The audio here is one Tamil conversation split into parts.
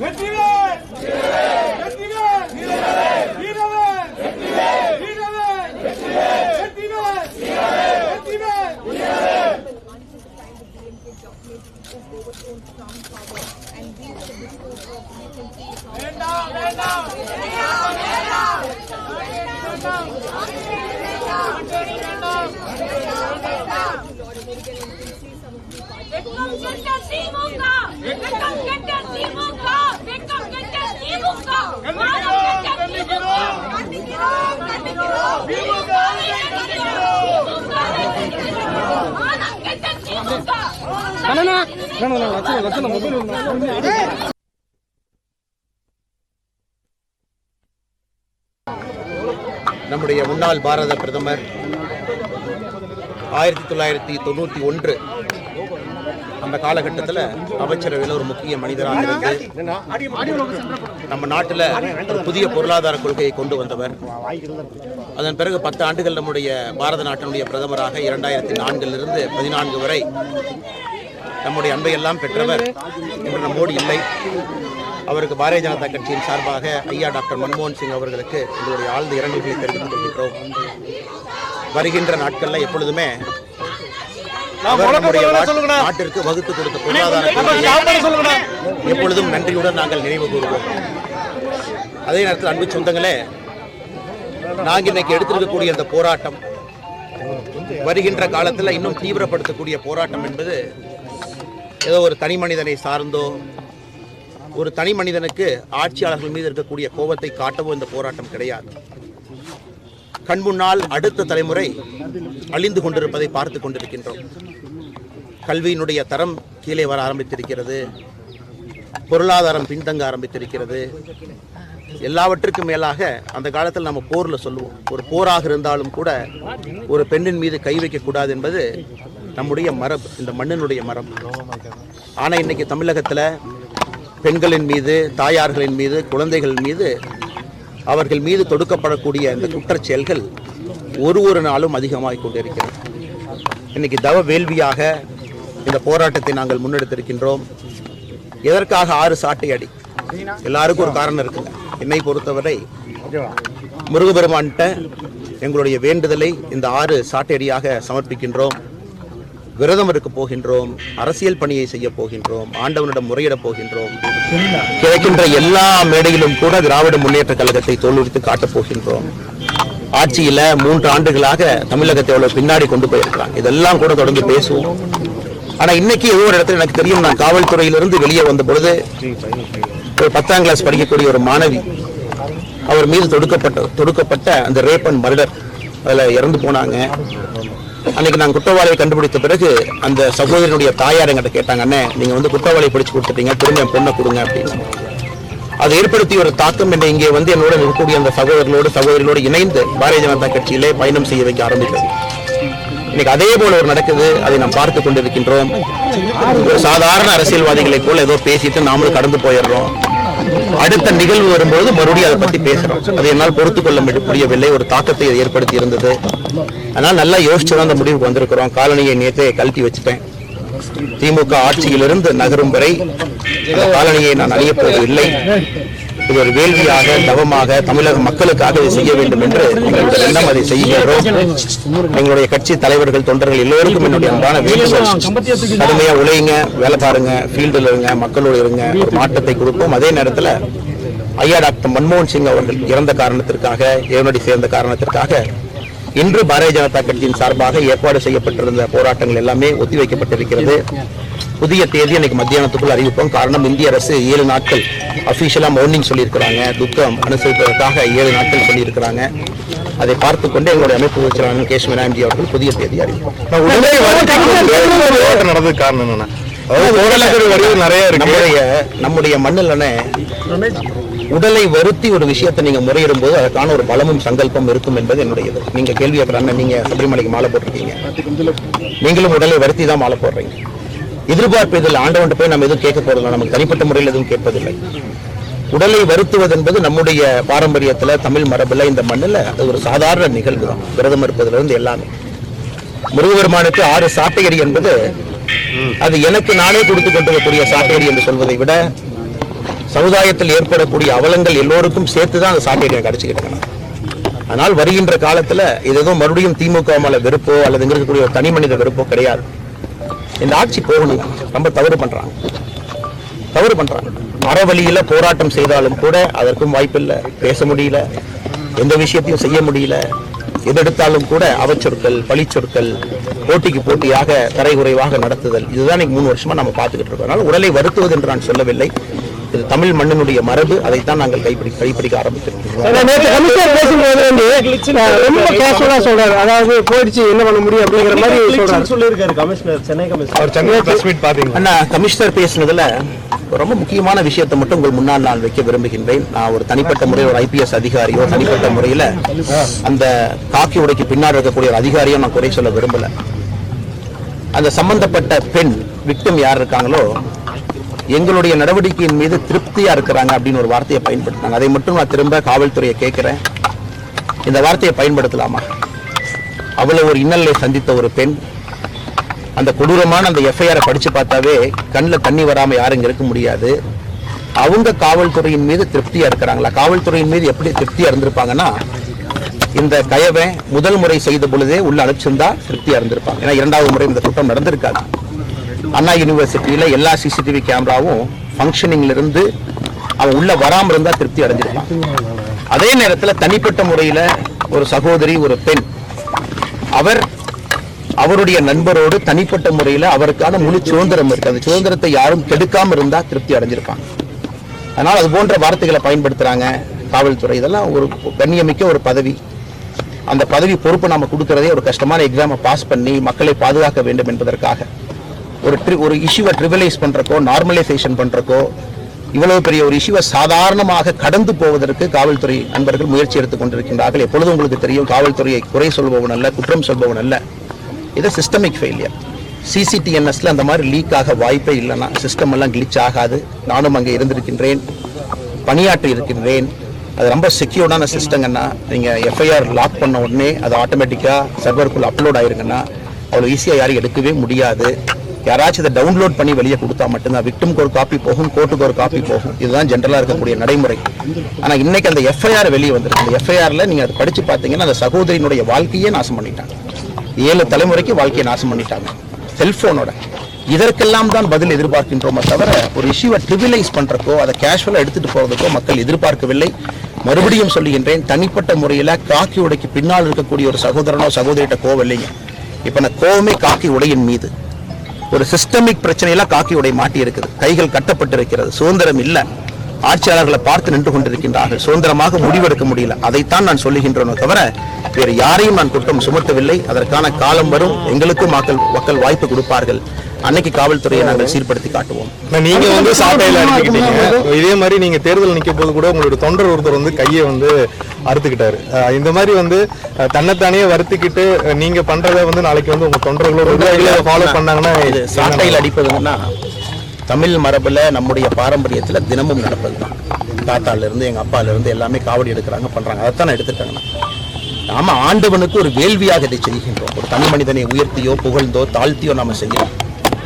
வெற்றிவேல் வெற்றிவேல் வீரவேல் வீரவேல் வெற்றிவேல் வெற்றிவேல் வேண்டாம் வேண்டாம் வெக்கம் கெட்ட திமுக வெக்கம் கெட்ட திமுக நம்முடைய முன்னாள் பாரத பிரதமர் ஆயிரத்தி தொள்ளாயிரத்தி தொண்ணூற்றி ஒன்று அந்த காலகட்டத்தில் அமைச்சரவையில் ஒரு முக்கிய மனிதராக இருந்து நம்ம நாட்டில் ஒரு புதிய பொருளாதார கொள்கையை கொண்டு வந்தவர். அதன் பிறகு பத்து ஆண்டுகள் நம்முடைய பாரத நாட்டினுடைய பிரதமராக இரண்டாயிரத்தி நான்கிலிருந்து பதினான்கு வரை நம்முடைய அன்பை எல்லாம் பெற்றவர் இன்று நம்மோடு இல்லை. அவருக்கு பாரதிய ஜனதா கட்சியின் சார்பாக ஐயா டாக்டர் மன்மோகன் சிங் அவர்களுக்கு எங்களுடைய ஆழ்ந்த இரங்கல்களை தெரிவித்துக் கொள்கின்றோம். வருகின்ற நாட்களில் எப்பொழுதுமே நாட்டிற்கு வகுத்து கொடுத்த பொருளாதார எப்பொழுதும் நன்றியுடன் நாங்கள் நினைவு கூறுவோம். அதே நேரத்தில் அன்பு சொந்தங்களே நாங்கள் இன்னைக்கு எடுத்திருக்கக்கூடிய இந்த போராட்டம் வருகின்ற காலத்தில் இன்னும் தீவிரப்படுத்தக்கூடிய போராட்டம் என்பது ஏதோ ஒரு தனி மனிதனை சார்ந்தோ ஒரு தனி மனிதனுக்கு ஆட்சியாளர்கள் மீது இருக்கக்கூடிய கோபத்தை காட்டவோ இந்த போராட்டம் கிடையாது. கண் முன்னால் அடுத்த தலைமுறை அழிந்து கொண்டிருப்பதை பார்த்து கொண்டிருக்கின்றோம். கல்வியினுடைய தரம் கீழே வர ஆரம்பித்திருக்கிறது. பொருளாதாரம் பின்தங்க ஆரம்பித்திருக்கிறது. எல்லாவற்றுக்கும் மேலாக அந்த காலத்தில் நம்ம போரில் சொல்லுவோம். ஒரு போராக இருந்தாலும் கூட ஒரு பெண்ணின் மீது கை வைக்கக்கூடாது என்பது நம்முடைய மரபு இந்த மண்ணினுடைய மரபு. ஆனால் இன்றைக்கி தமிழகத்தில் பெண்களின் மீது தாயார்களின் மீது குழந்தைகள் மீது அவர்கள் மீது தொடுக்கப்படக்கூடிய இந்த குற்றச்செயல்கள் ஒரு ஒரு நாளும் அதிகமாகிக் கொண்டிருக்கிறது. இன்னைக்கு தவ வேள்வியாக இந்த போராட்டத்தை நாங்கள் முன்னெடுத்திருக்கின்றோம். எதற்காக ஆறு சாட்டை அடி? எல்லாருக்கும் ஒரு காரணம் இருக்குங்க என்னை பொறுத்தவரை முருகபெருமான்கிட்ட எங்களுடைய வேண்டுதலை இந்த ஆறு சாட்டையடியாக சமர்ப்பிக்கின்றோம். விரதம் இருக்க போகின்றோம். அரசியல் பணியை செய்ய போகின்றோம். ஆண்டவனிடம் முறையிடப் போகின்றோம். கிடைக்கின்ற எல்லா மேடையிலும் கூட திராவிட முன்னேற்ற கழகத்தை தோல்வித்து காட்டப் போகின்றோம். ஆட்சியில மூன்று ஆண்டுகளாக தமிழகத்தை எவ்வளவு பின்னாடி கொண்டு போயிருக்கிறாங்க. இதெல்லாம் கூட தொடர்ந்து பேசுவோம். ஆனா இன்னைக்கு ஏதோ ஒரு இடத்துல எனக்கு தெரியும் நான் காவல்துறையிலிருந்து வெளியே வந்த பொழுது ஒரு பத்தாம் கிளாஸ் படிக்கக்கூடிய ஒரு மாணவி அவர் மீது தொடுக்கப்பட்ட தொடுக்கப்பட்ட அந்த ரேப் அண்ட் மர்டர் அதில் இறந்து போனாங்க. அன்னைக்கு நான் குற்றவாளியை கண்டுபிடித்த பிறகு அந்த சகோதரனுடைய தாயார் எங்கிட்ட கேட்டாங்க அண்ணே நீங்க வந்து குற்றவாளியை பிடிச்சு கொடுத்துட்டீங்க திரும்ப என் பொண்ணை கொடுங்க அப்படின்னு. அது ஏற்படுத்திய ஒரு தாக்கம் என்னை இங்கே வந்து என்னோட இருக்கக்கூடிய அந்த சகோதரர்களோடு சகோதரிகளோடு இணைந்து பாரதிய ஜனதா கட்சியிலே பயணம் செய்ய வைக்க ஆரம்பித்தது. இன்னைக்கு அதே போல ஒரு நடக்குது. அதை நாம் பார்த்து கொண்டிருக்கின்றோம். ஒரு சாதாரண அரசியல்வாதிகளை போல ஏதோ பேசிட்டு நாமளும் கடந்து போயிடுறோம். அடுத்த நிகழ்வு வரும்போது மறுபடியும் அதை பத்தி பேசுறோம். அதை என்னால் பொறுத்து கொள்ள முடியவில்லை. ஒரு தாக்கத்தை அது ஏற்படுத்தி இருந்தது. அதனால் நல்லா யோசிச்சு தான் அந்த முடிவுக்கு வந்திருக்கிறோம். காலனியை நேற்றே கழட்டி வச்சுட்டேன். திமுக ஆட்சியிலிருந்து நகரும் வரை அந்த காலனியை நான் அறியப்போவதில்லை இது ஒரு வேள்வியாக தவமாக தமிழக மக்களுக்காக இதை செய்ய வேண்டும் என்று எங்களுடைய எண்ணம் அதை செய்கின்றோம். எங்களுடைய கட்சி தலைவர்கள் தொண்டர்கள் எல்லோருக்கும் என்னுடைய அன்பான வேண்டுகோள். கடுமையா உழையுங்க வேலை பாருங்க ஃபீல்டில் இருங்க மக்களோடு இருங்க ஒரு மாற்றத்தை கொடுப்போம். அதே நேரத்தில் ஐயா டாக்டர் மன்மோகன் சிங் அவர்கள் இறந்த காரணத்திற்காக ஏவனடி சேர்ந்த காரணத்திற்காக இன்று பாரதிய ஜனதா கட்சியின் சார்பாக ஏற்பாடு செய்யப்பட்டிருந்த போராட்டங்கள் எல்லாமே ஒத்திவைக்கப்பட்டிருக்கிறது. புதிய தேதி இன்னைக்கு மத்தியானத்துக்குள் அறிவிப்போம். காரணம் இந்திய அரசு ஏழு நாட்கள் அபிஷியலா மௌனிங் சொல்லியிருக்கிறாங்க. துக்கம் அனுசரிப்பதற்காக ஏழு நாட்கள் சொல்லியிருக்கிறாங்க. அதை பார்த்து கொண்டு எங்களுடைய அமைப்பு செயலாளர் கேஷ் மீனாம்ஜி அவர்கள் புதிய தேதி அறிவிப்போம் நடந்தது காரணம் என்னன்னா? நிறைய இருக்கு. நம்முடைய நம்முடைய மண்ணில் உடலை வருத்தி ஒரு விஷயத்தை நீங்க முறையிடும் போது அதற்கான ஒரு பலமும் சங்கல்பம் இருக்கும் என்பது என்னுடைய இது. நீங்க கேள்வி அப்புறம் நீங்க சபரிமலைக்கு மாலை போட்டிருக்கீங்க. நீங்களும் உடலை வருத்தி தான் மாலை போடுறீங்க. எதிர்பார்ப்பு இதில் ஆண்டவன் போய் நம்ம எதுவும் கேட்க போறதில்லை. நமக்கு தனிப்பட்ட முறையில் எதுவும் கேட்பதில்லை. உடலை வருத்துவது என்பது நம்முடைய பாரம்பரியத்துல தமிழ் மரபில் இந்த மண்ணில் அது ஒரு சாதாரண நிகழ்வு தான். விரதம் இருப்பதிலிருந்து எல்லாமே. முருகபெருமானுக்கு ஆறு சாட்டையடி என்பது அது எனக்கு நானே கொடுத்து கொண்டிருக்கக்கூடிய சாட்டேரி என்று சொல்வதை விட சமுதாயத்தில் ஏற்படக்கூடிய அவலங்கள் எல்லோருக்கும் சேர்த்து தான் அந்த சாட்டேரி கிடைச்சிக்கிட்டு அடிச்சுக்கிட்டு ஆனால் வருகின்ற காலத்துல இது எதுவும் மறுபடியும் திமுக மேல வெறுப்போ அல்லது இருக்கக்கூடிய ஒரு தனி மனித வெறுப்போ கிடையாது. இந்த ஆட்சி போகணும். ரொம்ப தவறு பண்றாங்க. தவறு பண்றாங்க. மரவழியில போராட்டம் செய்தாலும் கூட அதற்கும் வாய்ப்பில்லை. பேச முடியல. எந்த விஷயத்தையும் செய்ய முடியல. எதெடுத்தாலும் கூட அவச்சொற்கள் பழிச்சொற்கள் போட்டிக்கு போட்டியாக தரைகுறைவாக நடத்துதல். இதுதான் இன்னைக்கு மூணு வருஷமா நம்ம பார்த்துக்கிட்டு இருக்கோம். அதனால் உடலை வருத்துவது என்று நான் சொல்லவில்லை. இது தமிழ் மண்ணினுடைய மரபு அதைத்தான் நாங்கள் கைப்பிடி கைப்பிடிக்க ஆரம்பித்திருக்கிறோம். ரொம்ப கேஷுவலா சொல்றாரு. அதாவது போயிடுச்சு என்ன பண்ண முடியும் அப்படிங்கிற மாதிரி சொல்றாரு. சொல்லியிருக்காரு கமிஷனர் சென்னை கமிஷனர். அவர் சென்னை பிரஸ் மீட் பாத்தீங்களா? அண்ணா கமிஷனர் பேசுனதுல ஒரு ரொம்ப முக்கியமான விஷயத்தை மட்டும் உங்கள் முன்னால் நான் வைக்க விரும்புகின்றேன். நான் ஒரு தனிப்பட்ட முறையில் ஒரு ஐபிஎஸ் அதிகாரியோ தனிப்பட்ட முறையில் அந்த காக்கி உடைக்கு பின்னாடி இருக்கக்கூடிய ஒரு அதிகாரியோ நான் குறை சொல்ல விரும்பல. அந்த சம்பந்தப்பட்ட பெண் விக்டிம் யார் இருக்காங்களோ எங்களுடைய நடவடிக்கையின் மீது திருப்தியா இருக்கிறாங்க அப்படின்னு ஒரு வார்த்தையை பயன்படுத்தினாங்க. அதை மட்டும் நான் திரும்ப காவல்துறையை கேட்கிறேன். இந்த வார்த்தையை பயன்படுத்தலாமா? அவ்வளவு ஒரு இன்னலை சந்தித்த ஒரு பெண் அந்த கொடூரமான அந்த எஃப்ஐஆரை படிச்சு பார்த்தாவே கண்ணில் தண்ணி வராமல் யாரும் இங்கே இருக்க முடியாது. அவங்க காவல்துறையின் மீது திருப்தியா இருக்கிறாங்களா? காவல்துறையின் மீது எப்படி திருப்தியா இருந்திருப்பாங்கன்னா இந்த கயவை முதல் முறை செய்த பொழுதே உள்ள அழைச்சிருந்தா திருப்தியா இருந்திருப்பாங்க. ஏன்னா இரண்டாவது முறை இந்த குற்றம் நடந்திருக்காது. அண்ணா யூனிவர்சிட்டியில் எல்லா சிசிடிவி கேமராவும் ஃபங்க்ஷனிங்ல இருந்து அவன் உள்ள வராம இருந்தா திருப்தி அடைஞ்சிருப்பான் அதே நேரத்துல தனிப்பட்ட முறையில ஒரு சகோதரி ஒரு பெண் அவர் அவருடைய நண்பரோடு தனிப்பட்ட முறையில அவருக்கான முழு சுதந்திரம் இருக்கு. அந்த சுதந்திரத்தை யாரும் கெடுக்காம இருந்தா திருப்தி அடைஞ்சிருப்பாங்க அதனால் அது போன்ற வார்த்தைகளை பயன்படுத்துறாங்க காவல்துறை. இதெல்லாம் ஒரு கண்ணியமிக்க ஒரு பதவி. அந்த பதவி பொறுப்பு நாம கொடுக்கறதே ஒரு கஷ்டமான எக்ஸாமை பாஸ் பண்ணி மக்களை பாதுகாக்க வேண்டும் என்பதற்காக. ஒரு ட்ரி ஒரு இஷ்யூவை ட்ரிவலைஸ் பண்ணுறக்கோ நார்மலைசேஷன் பண்ணுறக்கோ இவ்வளவு பெரிய ஒரு இஷ்யூவை சாதாரணமாக கடந்து போவதற்கு காவல்துறை நண்பர்கள் முயற்சி எடுத்துக் கொண்டிருக்கின்றார்கள். எப்பொழுதும் உங்களுக்கு தெரியும் காவல்துறையை குறை சொல்பவன் அல்ல குற்றம் சொல்பவன் அல்ல. இது சிஸ்டமிக் ஃபெயிலியர் சிசிடிஎன்எஸ்ல அந்த மாதிரி லீக் ஆக வாய்ப்பே இல்லைன்னா சிஸ்டம் எல்லாம் கிளிச் ஆகாது. நானும் அங்கே இருந்திருக்கின்றேன். பணியாற்றி இருக்கின்றேன். அது ரொம்ப செக்யூர்டான சிஸ்டங்கன்னா நீங்கள் எஃப்ஐஆர் லாக் பண்ண உடனே அது ஆட்டோமேட்டிக்காக சர்வருக்குள்ளே அப்லோட் ஆயிருங்கன்னா அவ்வளோ ஈஸியாக யாரும் எடுக்கவே முடியாது. யாராச்சும் இதை டவுன்லோட் பண்ணி வெளியே கொடுத்தா மட்டும்தான். விக்டிம்க்கு ஒரு காப்பி போகும் கோர்ட்டுக்கு ஒரு காப்பி போகும். இதுதான் ஜென்ரலாக இருக்கக்கூடிய நடைமுறை. ஆனால் இன்னைக்கு அந்த எஃப்ஐஆர் வெளியே வந்துருக்கு. அந்த எஃப்ஐஆரில் நீங்கள் அதை படித்து பார்த்தீங்கன்னா அந்த சகோதரியினுடைய வாழ்க்கையே நாசம் பண்ணிட்டாங்க. ஏழு தலைமுறைக்கு வாழ்க்கையை நாசம் பண்ணிட்டாங்க. செல்போனோட இதற்கெல்லாம் தான் பதில் எதிர்பார்க்கின்றோமே தவிர ஒரு இஷ்யூவை ட்ரிவிலைஸ் பண்றக்கோ அதை கேஷுவலா எடுத்துட்டு போறதுக்கோ மக்கள் எதிர்பார்க்கவில்லை. மறுபடியும் சொல்லுகின்றேன் தனிப்பட்ட முறையில காக்கி உடைக்கு பின்னால் இருக்கக்கூடிய ஒரு சகோதரனோ சகோதரிகிட்ட கோவம் இல்லைங்க. இப்ப நான் கோவமே காக்கி உடையின் மீது. ஒரு சிஸ்டமிக் பிரச்சனையெல்லாம் காக்கி உடை மாட்டி இருக்குது. கைகள் கட்டப்பட்டிருக்கிறது. சுதந்திரம் இல்ல. ஆட்சியாளர்களை பார்த்து நின்று கொண்டிருக்கின்றார்கள். சுதந்திரமாக முடிவெடுக்க முடியல. அதைத்தான் நான் சொல்லுகின்றேனோ தவிர வேறு யாரையும் நான் குற்றம் சுமத்தவில்லை. அதற்கான காலம் வரும். எங்களுக்கும் மக்கள் மக்கள் வாய்ப்பு கொடுப்பார்கள். அன்னைக்கு காவல்துறையை நாங்கள் சீர்படுத்தி காட்டுவோம். நீங்க வந்து சாட்டையில அடிச்சுக்கிட்டீங்க. இதே மாதிரி நீங்க தேர்தல் நிக்க போது கூட உங்களோட தொண்டர் ஒருத்தர் வந்து கையை வந்து அறுத்துக்கிட்டாரு. இந்த மாதிரி வந்து தன்னைத்தானே வருத்திக்கிட்டு நீங்க பண்றத வந்து நாளைக்கு வந்து உங்க தொண்டர்களோட ஃபாலோ பண்ணாங்கன்னா இது சாட்டையில் அடிப்பதுன்னா தமிழ் மரபுல நம்முடைய பாரம்பரியத்துல தினமும் நடப்பதுதான். தாத்தால இருந்து எங்க அப்பால இருந்து எல்லாமே காவடி எடுக்கிறாங்க பண்றாங்க. அதைத்தான் நான் எடுத்துட்டாங்கண்ணா நாம ஆண்டவனுக்கு ஒரு வேள்வியாக இதை செய்கின்றோம். ஒரு தனி மனிதனை உயர்த்தியோ புகழ்ந்தோ தாழ்த்தியோ நாம செய்யறோம்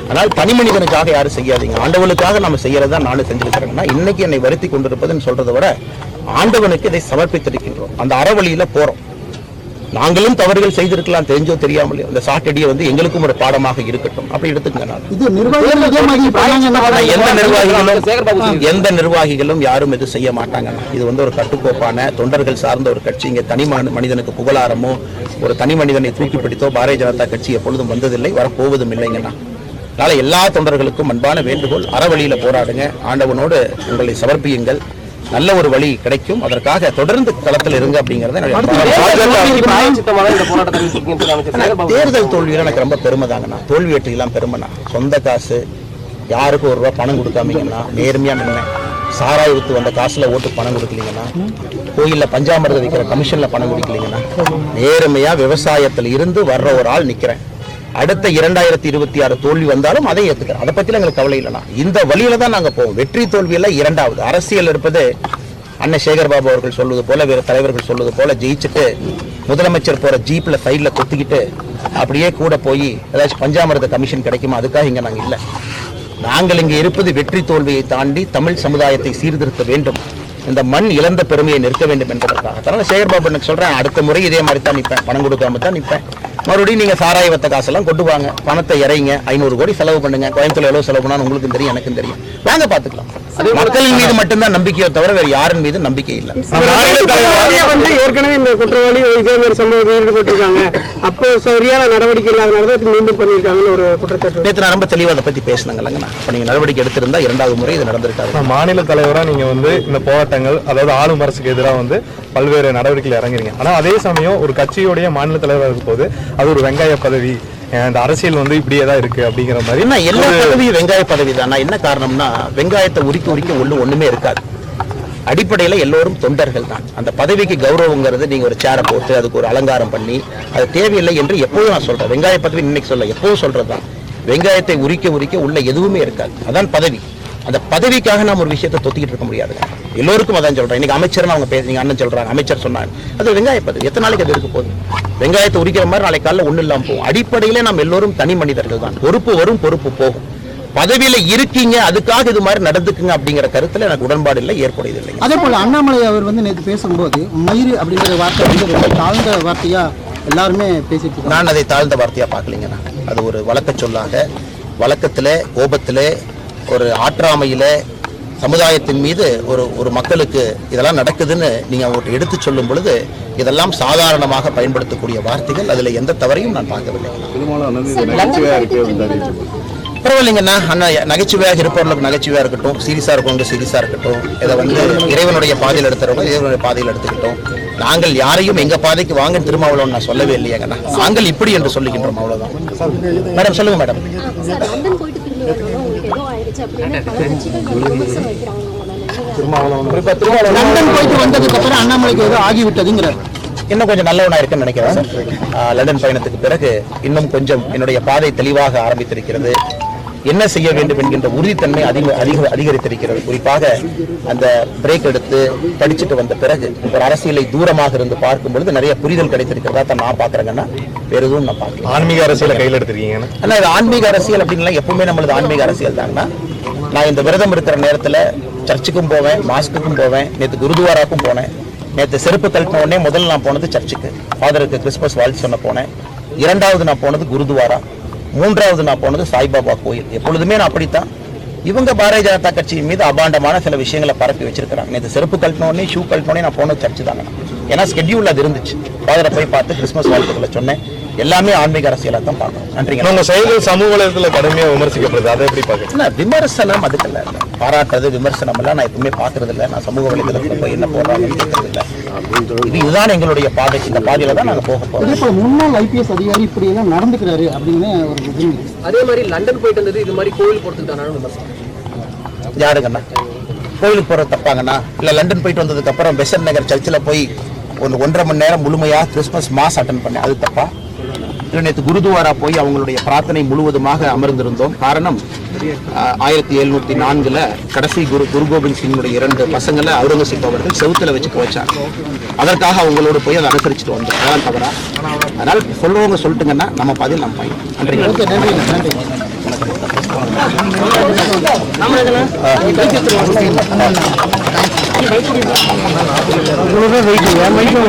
ஆனால் தனி மனிதனுக்காக யாரும் செய்யாதீங்க. ஆண்டவனுக்காக நம்ம செய்யறதா நானும் செஞ்சிருக்கிறேன்னா இன்னைக்கு என்னை வருத்தி கொண்டிருப்பதுன்னு சொல்றதை விட ஆண்டவனுக்கு இதை சமர்ப்பித்திருக்கின்றோம். அந்த அறவழியில போறோம். நாங்களும் தவறுகள் செய்திருக்கலாம் தெரிஞ்சோ தெரியாமலையோ. இந்த சாட்டடியை வந்து எங்களுக்கும் ஒரு பாடமாக இருக்கட்டும். அப்படி எடுத்துக்கங்க எந்த நிர்வாகிகளும் யாரும் இது செய்ய மாட்டாங்க. இது வந்து ஒரு கட்டுக்கோப்பான தொண்டர்கள் சார்ந்த ஒரு கட்சி. இங்க தனி மனி- மனிதனுக்கு புகழாரமோ ஒரு தனி மனிதனை தூக்கி பிடித்தோ பாரதிய ஜனதா கட்சி எப்பொழுதும் வந்ததில்லை வரப்போவதும் இல்லைங்கண்ணா. அதனால எல்லா தொண்டர்களுக்கும் அன்பான வேண்டுகோள். அறவழியில போராடுங்க. ஆண்டவனோடு உங்களை சமர்ப்பியுங்கள். நல்ல ஒரு வழி கிடைக்கும். அதற்காக தொடர்ந்து களத்தில் இருங்க அப்படிங்கறத தேர்தல் தோல்வியில எனக்கு ரொம்ப பெருமை தாங்கண்ணா. தோல்வி வெற்றியெல்லாம் பெருமைண்ணா. சொந்த காசு யாருக்கும் ஒரு ரூபா பணம் கொடுக்காமீங்கன்னா நேர்மையா நின்ன சாராய் வித்து வந்த காசுல ஓட்டு பணம் கொடுக்கலீங்கன்னா கோயில்ல பஞ்சாமிரதம் விற்கிற கமிஷன்ல பணம் கொடுக்கலீங்கன்னா நேர்மையா விவசாயத்துல இருந்து வர்ற ஒரு ஆள் நிக்கிறேன். அடுத்த இரண்டாயிரத்தி இருபத்தி ஆறு தோல்வி வந்தாலும் அதை ஏற்றுக்கிறோம் அதை பத்தி எங்களுக்கு கவலை இல்லைனா இந்த வழியில தான் நாங்க போவோம். வெற்றி தோல்வி இரண்டாவது. அரசியல் இருப்பது அண்ணன் சேகர் பாபு அவர்கள் சொல்வது போல வேறு தலைவர்கள் சொல்வது போல ஜெயிச்சுட்டு முதலமைச்சர் போற ஜீப்ல சைடில் கொத்திக்கிட்டு அப்படியே கூட போய் ஏதாச்சும் பஞ்சாமிரத கமிஷன் கிடைக்குமா? அதுக்காக இங்க நாங்க இல்லை. நாங்கள் இங்கே இருப்பது வெற்றி தோல்வியை தாண்டி தமிழ் சமுதாயத்தை சீர்திருத்த வேண்டும். இந்த மண் இழந்த பெருமையை நிற்க வேண்டும் என்பதற்காக அதனால சேகர்பாபு எனக்கு சொல்றேன். அடுத்த முறை இதே மாதிரி தான் நிற்பேன். பணம் கொடுக்காம தான் நிற்பேன். மறுபடியும் நீங்க சாராய வத்த காசெல்லாம் கொண்டு வாங்க. பணத்தை இறைங்க. ஐநூறு கோடி செலவு பண்ணுங்க. கோயம்புத்தூர் எவ்வளவு செலவு பண்ணாலும் உங்களுக்கும் தெரியும் எனக்கும் தெரியும். வாங்க பாத்துக்கலாம் மக்களின் மீது மட்டும்தான் நம்பிக்கையோ தவிர வேறு யாரின் மீது நம்பிக்கை இல்லை. ஏற்கனவே இந்த குற்றவாளி இதே மாதிரி சம்பவத்தில் ஈடுபட்டிருக்காங்க அப்போ சரியான நடவடிக்கை இல்லாதனால தான் மீண்டும் பண்ணியிருக்காங்கன்னு ஒரு குற்றச்சாட்டு நேற்று நான் ரொம்ப தெளிவாக அதை பத்தி பேசினாங்கல்லங்கண்ணா இப்போ நீங்க நடவடிக்கை எடுத்திருந்தா இரண்டாவது முறை இது நடந்திருக்காது. மாநில தலைவரா நீங்க வந்து இந்த போராட்டங்கள் அதாவது ஆளும் அரசுக்கு எதிராக வந்து பல்வேறு நடவடிக்கைகள் இறங்குறீங்க. ஆனா அதே சமயம் ஒரு கட்சியுடைய மாநில தலைவராக இருக்கும் போது அது ஒரு வெங்காய பதவி இந்த அரசியல் வந்து இப்படியே தான் இருக்கு அப்படிங்கிற மாதிரி என்ன எல்லா பதவியும் வெங்காய பதவி தான் என்ன காரணம்னா வெங்காயத்தை உரிக்க உரிக்க ஒண்ணு ஒண்ணுமே இருக்காது. அடிப்படையில் எல்லோரும் தொண்டர்கள் தான். அந்த பதவிக்கு கௌரவங்கிறது நீங்க ஒரு சேரை போட்டு அதுக்கு ஒரு அலங்காரம் பண்ணி அது தேவையில்லை என்று எப்போதும் நான் சொல்கிறேன் வெங்காய பதவி இன்னைக்கு சொல்ல எப்போதும் சொல்கிறது தான். வெங்காயத்தை உரிக்க உரிக்க உள்ள எதுவுமே இருக்காது. அதான் பதவி. அந்த பதவிக்காக நாம் ஒரு விஷயத்தை தொத்திக்கிட்டு இருக்க முடியாது. எல்லோருக்கும் அதான் சொல்றேன். இன்னைக்கு அமைச்சர்னு அவங்க பேசுறீங்க அண்ணன் சொல்றாங்க அமைச்சர் சொன்னாங்க அது வெங்காய பதவி. எத்தனை நாளைக்கு அது இருக்க போகுது? வெங்காயத்தை உரிக்கிற மாதிரி நாளைக்கு காலைல ஒன்றும் இல்லாமல் போகும். அடிப்படையிலே நாம் எல்லோரும் தனி மனிதர்கள் தான். பொறுப்பு வரும் பொறுப்பு போகும். பதவியில இருக்கீங்க அதுக்காக இது மாதிரி நடந்துக்குங்க அப்படிங்கிற கருத்துல எனக்கு உடன்பாடு இல்லை ஏற்புடையது இல்லை. அதே போல அண்ணாமலை அவர் வந்து நேற்று பேசும்போது மயிறு அப்படிங்கிற வார்த்தை வந்து ரொம்ப தாழ்ந்த வார்த்தையா எல்லாருமே பேசிட்டு நான் அதை தாழ்ந்த வார்த்தையா பார்க்கலீங்க நான். அது ஒரு வழக்க சொல்லாக வழக்கத்திலே கோபத்திலே ஒரு ஆற்றாமையில சமுதாயத்தின் மீது ஒரு ஒரு மக்களுக்கு இதெல்லாம் நடக்குதுன்னு நீங்க அவர்கிட்ட எடுத்து சொல்லும் பொழுது இதெல்லாம் சாதாரணமாக பயன்படுத்தக்கூடிய வார்த்தைகள் அதுல எந்த தவறையும் நான் பார்க்கவில்லை. பரவாயில்லைங்கண்ணா. அண்ணா நகைச்சுவையாக இருப்பவர்களுக்கு நகைச்சுவையாக இருக்கட்டும் சீரியஸாக இருக்கவங்க சீரியஸாக இருக்கட்டும். இதை வந்து இறைவனுடைய பாதையில் எடுத்துறவங்க இறைவனுடைய பாதையில் எடுத்துக்கிட்டோம். நாங்கள் யாரையும் எங்க பாதைக்கு வாங்க திருமாவளவன் நான் சொல்லவே இல்லையாங்கண்ணா. நாங்கள் இப்படி என்று சொல்லுகின்றோம் அவ்வளவுதான். மேடம் சொல்லுங்க மேடம். லண்டன் போயிட்டு வந்ததுக்கு அப்புறம் அண்ணாமலைக்கு ஏதோ ஆகிவிட்டதுங்கிறார். இன்னும் கொஞ்சம் நல்லவனா இருக்குன்னு நினைக்கிறேன் லண்டன் பயணத்துக்கு பிறகு இன்னும் கொஞ்சம் என்னுடைய பாதை தெளிவாக ஆரம்பித்திருக்கிறது. என்ன செய்ய வேண்டும் என்கின்ற உறுதித்தன்மை அதிக அதிக அதிகரித்திருக்கிறது. குறிப்பாக அந்த பிரேக் எடுத்து படிச்சுட்டு வந்த பிறகு ஒரு அரசியலை தூரமாக இருந்து பார்க்கும் பொழுது நிறைய புரிதல் கிடைத்திருக்கிறதா தான் நான் பாக்குறேங்கன்னா வேற எதுவும் நான் பார்க்கல. ஆன்மீக அரசியலை கையில் எடுத்திருக்கீங்கன்னு ஆனா இது ஆன்மீக அரசியல் அப்படின்லாம் எப்பவுமே நம்மளது ஆன்மீக அரசியல் தாங்கண்ணா. நான் இந்த விரதம் இருக்கிற நேரத்துல சர்ச்சுக்கும் போவேன் மாஸ்க்குக்கும் போவேன் நேற்று குருதுவாராக்கும் போனேன். நேற்று செருப்பு கழட்டின உடனே முதல்ல நான் போனது சர்ச்சுக்கு. ஃபாதருக்கு கிறிஸ்மஸ் வாழ்த்து சொன்ன போனேன். இரண்டாவது நான் போனது குருதுவாரா. மூன்றாவது நான் போனது சாய்பாபா கோயில். எப்பொழுதுமே நான் அப்படித்தான். இவங்க பாரதிய ஜனதா கட்சியின் மீது அபாண்டமான சில விஷயங்களை பரப்பி வச்சிருக்கிறாங்க. நேற்று செருப்பு கழட்டினோடனே ஷூ கழட்டினோடனே நான் போனது சர்ச்சு தாங்க ஏன்னா ஸ்கெட்யூல் அது இருந்துச்சு. ஃபாதரை போய் பார்த்து கிறிஸ்மஸ் வாழ்த்துக்களை சொன்னேன். எல்லாமே ஆன்மீக அரசியலாக தான் பார்க்கணும். நன்றிங்க. உங்க செயல்கள் சமூக வலைதளத்துல கடுமையா விமர்சிக்கப்படுது. அதை எப்படி பாக்குறீங்க இல்ல விமர்சனம் அதுக்கல்ல. பாராட்டுறது விமர்சனம் எல்லாம் நான் எப்பவுமே பாக்குறது இல்ல நான் சமூக வலைதளத்துல போய் என்ன போடுறாங்கன்னு கேட்கறது இல்ல இது இதுதான் எங்களுடைய பாதை. இந்த பாதையில தான் நாங்க போக போறோம். போல முன்னாள் ஐபிஎஸ் அதிகாரி இப்படி எல்லாம் நடந்துக்கிறாரு அப்படின்னு ஒரு அதே மாதிரி லண்டன் போயிட்டு வந்தது இது மாதிரி கோவில் போறதுக்கு யாருங்கண்ணா? கோயிலுக்கு போறது தப்பாங்கண்ணா? இல்ல லண்டன் போயிட்டு வந்ததுக்கு அப்புறம் பெசன் நகர் சர்ச்சில் போய் ஒன்று ஒன்றரை மணி நேரம் முழுமையா கிறிஸ்மஸ் மாஸ் அட்டன் பண்ணேன். அது தப்பா? நேற்று குருதுவாரா போய் அவங்களுடைய பிரார்த்தனை முழுவதுமாக அமர்ந்திருந்தோம். காரணம் ஆயிரத்தி எழுநூத்தி நான்குல கடைசி குரு குரு கோபிந்த் சிங்குடைய இரண்டு பசங்களை அவுரங்கசீப் அவர்கள் செவுத்துல வச்சுக்க வச்சாங்க. அதற்காக அவங்களோட போய் அதை அனுசரிச்சுட்டு வந்தோம். அதான் தவறா? அதனால சொல்றவங்க சொல்லிட்டுங்கன்னா நம்ம பாதையில் நம்ம பயணம் நன்றி ஓகே நன்றி